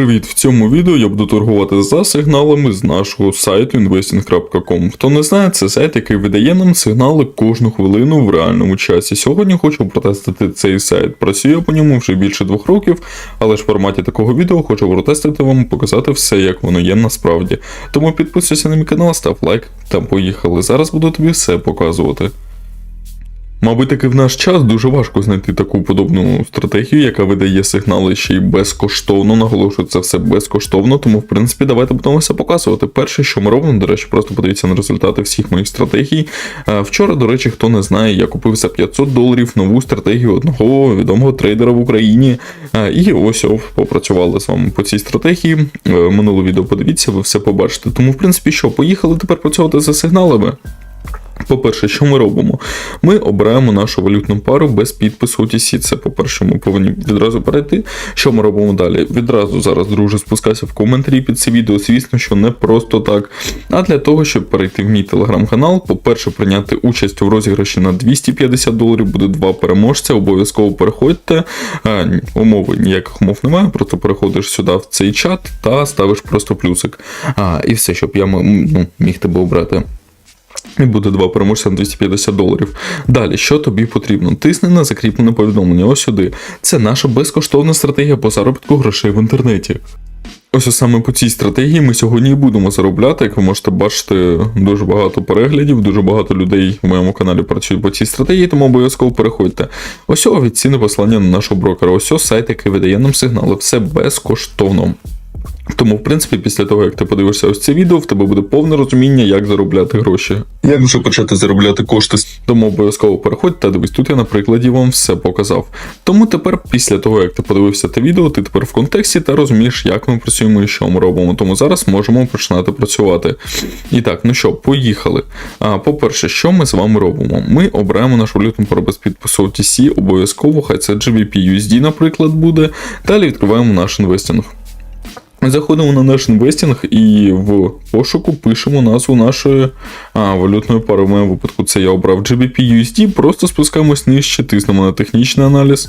Привіт! В цьому відео я буду торгувати за сигналами з нашого сайту investing.com. Хто не знає, це сайт, який видає нам сигнали кожну хвилину в реальному часі. Сьогодні хочу протестити цей сайт. Працюю по ньому вже більше двох років, але ж в форматі такого відео хочу протестити вам, показати все, як воно є насправді. Тому підписуйся на мій канал, став лайк та поїхали. Зараз буду тобі все показувати. Мабуть, таки в наш час дуже важко знайти таку подобну стратегію, яка видає сигнали ще й безкоштовно. Наголошую, це все безкоштовно, тому в принципі давайте будемо все показувати. Перше, що ми робимо, до речі, просто подивіться на результати всіх моїх стратегій. Е, Вчора, до речі, хто не знає, я купив за 500 доларів нову стратегію одного відомого трейдера в Україні. Е, І ось попрацювали з вами по цій стратегії. Е, Минуле відео подивіться, ви все побачите. Тому, в принципі, що, поїхали тепер працювати за сигналами. По-перше, що ми робимо? Ми обираємо нашу валютну пару без підпису OTC. Це, по-перше, ми повинні відразу перейти. Що ми робимо далі? Відразу зараз, друже, спускайся в коментарі під це відео. Звісно, що не просто так. А для того, щоб перейти в мій телеграм-канал, по-перше, прийняти участь у розіграші на 250 доларів, буде два переможця. Обов'язково переходьте. А, ні, умови ніяких умов немає. Просто переходиш сюди в цей чат та ставиш просто плюсик. А, і все, щоб я ну, міг тебе обрати. І буде два переможця на 250 доларів. Далі, що тобі потрібно? Тисни на закріплене повідомлення. Ось сюди. Це наша безкоштовна стратегія по заробітку грошей в інтернеті. Ось саме по цій стратегії ми сьогодні і будемо заробляти. Як ви можете бачити, дуже багато переглядів, дуже багато людей в моєму каналі працюють по цій стратегії, тому обов'язково переходьте. Ось офіційне послання на нашого брокера. Ось сайт, який видає нам сигнали. Все безкоштовно. Тому, в принципі, після того, як ти подивишся ось це відео, в тебе буде повне розуміння, як заробляти гроші. Як вже почати заробляти кошти. Тому обов'язково переходь та дивись, тут я на прикладі вам все показав. Тому тепер, після того, як ти подивився те відео, ти тепер в контексті та розумієш, як ми працюємо і що ми робимо. Тому зараз можемо починати працювати. І так, ну що, поїхали. А, по-перше, що ми з вами робимо? Ми обираємо нашу валютну пару без підпису OTC, обов'язково, хай це GBP USD, наприклад, буде. Далі відкриваємо наш інвестинг. Заходимо на наш інвестинг і в пошуку пишемо назву нашої а, валютної пари. В моєму випадку це я обрав GBP USD, просто спускаємось нижче, тиснемо на технічний аналіз.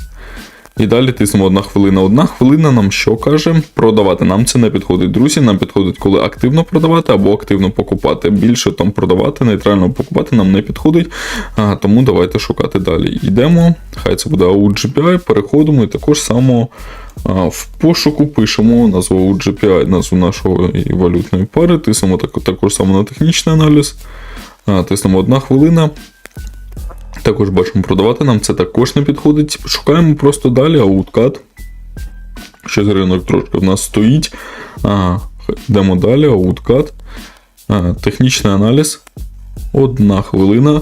І далі тиснемо одна хвилина. Одна хвилина нам що каже? Продавати. Нам це не підходить, друзі. Нам підходить, коли активно продавати або активно покупати. Більше там продавати, нейтрально покупати нам не підходить. А, тому давайте шукати далі. Йдемо. Хай це буде AUD GPI, переходимо і також само а, в пошуку пишемо назву AUD GPI, назву нашої валютної пари, тиснемо так, також само на технічний аналіз. А, тиснемо одна хвилина. Також бачимо продавати нам це також не підходить. Шукаємо просто далі ауткат. Ще ринок трошки в нас стоїть. А, йдемо далі, ауткат. Технічний аналіз. Одна хвилина.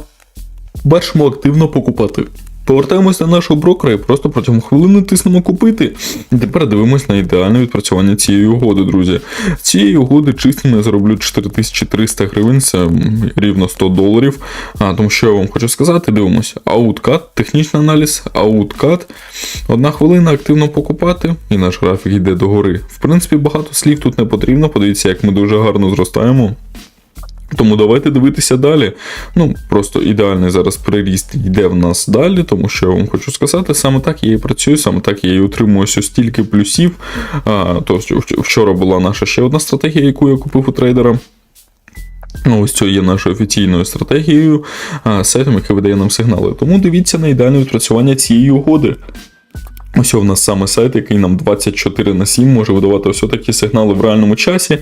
Бачимо активно покупати. Повертаємось на нашого брокера і просто протягом хвилини тиснемо купити. І тепер дивимось на ідеальне відпрацювання цієї угоди, друзі. Цієї угоди чистими я зароблю 4300 гривень, це рівно 100 доларів. А, тому що я вам хочу сказати, дивимося. Ауткат, технічний аналіз, ауткат. Одна хвилина активно покупати, і наш графік йде догори. В принципі, багато слів тут не потрібно. Подивіться, як ми дуже гарно зростаємо. Тому давайте дивитися далі. Ну, просто ідеальний зараз приріст йде в нас далі, тому що я вам хочу сказати, саме так я і працюю, саме так я і отримую ось стільки плюсів. А, то вчора була наша ще одна стратегія, яку я купив у трейдера. Ну, Ось це є нашою офіційною стратегією, сайтом, який видає нам сигнали. Тому дивіться на ідеальне відпрацювання цієї угоди. Ось у нас саме сайт, який нам 24 на 7 може видавати ось такі сигнали в реальному часі.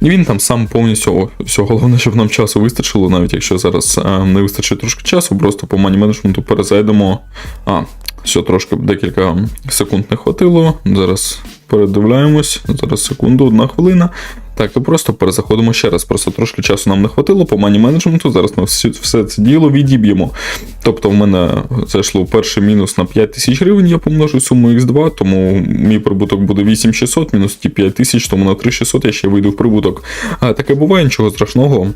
І він там сам повністю о, все головне, щоб нам часу вистачило, навіть якщо зараз а, не вистачить трошки часу, просто по мані менеджменту перезайдемо. А, все, трошки декілька секунд не хватило. Зараз передивляємось. Зараз секунду, одна хвилина. Так, то просто перезаходимо ще раз. Просто трошки часу нам не хватило по мані менеджменту. Зараз ми всі- все це діло відіб'ємо. Тобто, в мене зайшло перший мінус на 5 тисяч гривень, я помножу суму X2, тому мій прибуток буде 8600, мінус ті 5 тисяч, тому на 3600 я ще вийду в прибуток. А таке буває, нічого страшного.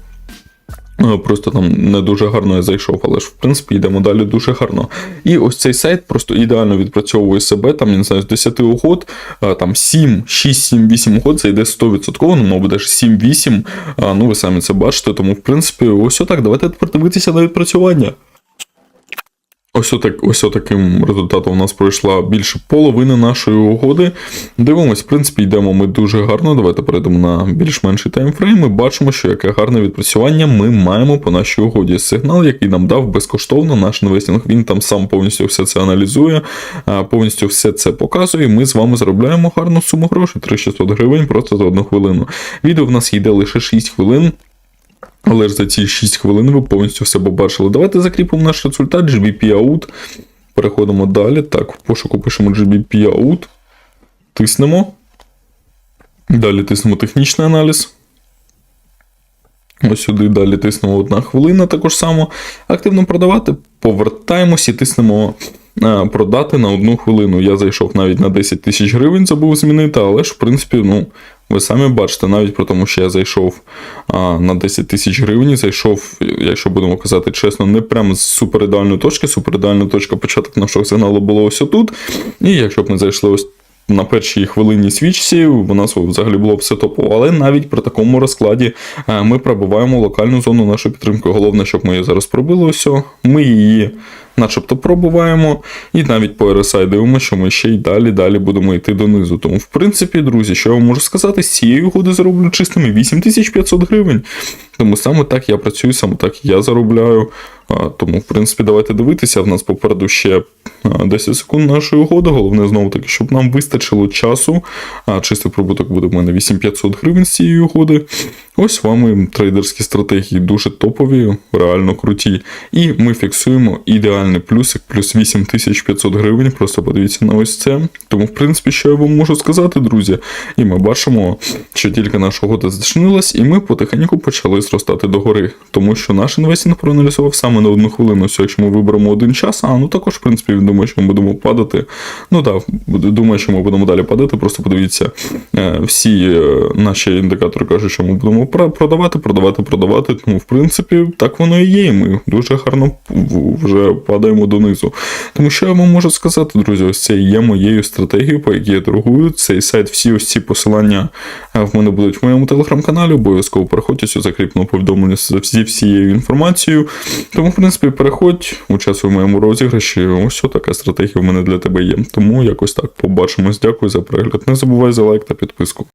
Е, Просто там не дуже гарно я зайшов, але ж в принципі йдемо далі дуже гарно. І ось цей сайт просто ідеально відпрацьовує себе. Там, я не знаю, з 10 угод, там 7, 6, 7, 8 угод це йде 100%, ну, мабуть, даже 7, 8. Ну, ви самі це бачите. Тому, в принципі, ось отак. Давайте тепер дивитися на відпрацювання. Ось, отак, ось отаким результатом у нас пройшла більше половини нашої угоди. Дивимось, в принципі, йдемо ми дуже гарно. Давайте перейдемо на більш-менший таймфрейм. Ми бачимо, що яке гарне відпрацювання ми маємо по нашій угоді. Сигнал, який нам дав безкоштовно наш інвестинг, він там сам повністю все це аналізує, повністю все це показує. і Ми з вами заробляємо гарну суму грошей 3600 гривень просто за одну хвилину. Відео в нас йде лише 6 хвилин. Але ж за ці 6 хвилин ви повністю все побачили. Давайте закріпимо наш результат GBP out. Переходимо далі. Так, в пошуку пишемо GBP out. Тиснемо. Далі тиснемо технічний аналіз. Ось сюди далі тиснемо одна хвилина, також само. Активно продавати, повертаємось і тиснемо продати на одну хвилину. Я зайшов навіть на 10 тисяч гривень, забув змінити, але ж, в принципі, ну, ви самі бачите, навіть про тому, що я зайшов а, на 10 тисяч гривень, зайшов, якщо будемо казати чесно, не прямо з суперідеальної точки. Суперідеальна точка початок нашого сигналу було ось отут. І якщо б ми зайшли ось на першій хвилині свічці, у нас взагалі було все топово. Але навіть при такому розкладі е, ми пробиваємо локальну зону нашої підтримки. Головне, щоб ми її зараз пробили ось. Ми її начебто пробуваємо, і навіть по RSI дивимося, що ми ще й далі далі будемо йти донизу. Тому, в принципі, друзі, що я вам можу сказати, з цієї угоди зароблю чистими 8500 гривень. Тому саме так я працюю, саме так я заробляю. Тому, в принципі, давайте дивитися. В нас попереду ще 10 секунд нашої угоди. Головне, знову таки, щоб нам вистачило часу. Чистий прибуток буде в мене 8500 гривень з цієї угоди. Ось вами трейдерські стратегії дуже топові, реально круті. І ми фіксуємо ідеальний плюсик, плюс 8500 гривень. Просто подивіться на ось це. Тому, в принципі, що я вам можу сказати, друзі. І ми бачимо, що тільки наша угода зачинилась, і ми потихеньку почали зростати догори. Тому що наш інвестинг проаналізував саме на одну хвилину. Ось якщо ми виберемо один час, а ну також, в принципі, він думає, що ми будемо падати. Ну так, думаю, що ми будемо далі падати. Просто подивіться, е, всі е, наші індикатори кажуть, що ми будемо продавати, продавати, продавати. Тому, в принципі, так воно і є. і Ми дуже гарно вже падаємо донизу. Тому що я вам можу сказати, друзі, ось це є моєю стратегією, по якій я торгую. Цей сайт, всі ось ці посилання е, в мене будуть в моєму телеграм-каналі. Обов'язково переходьте закріплено повідомлення зі всією інформацією. Тому, в принципі, переходь, участь в моєму розіграші. Ось така стратегія в мене для тебе є. Тому якось так побачимось. Дякую за перегляд. Не забувай за лайк та підписку.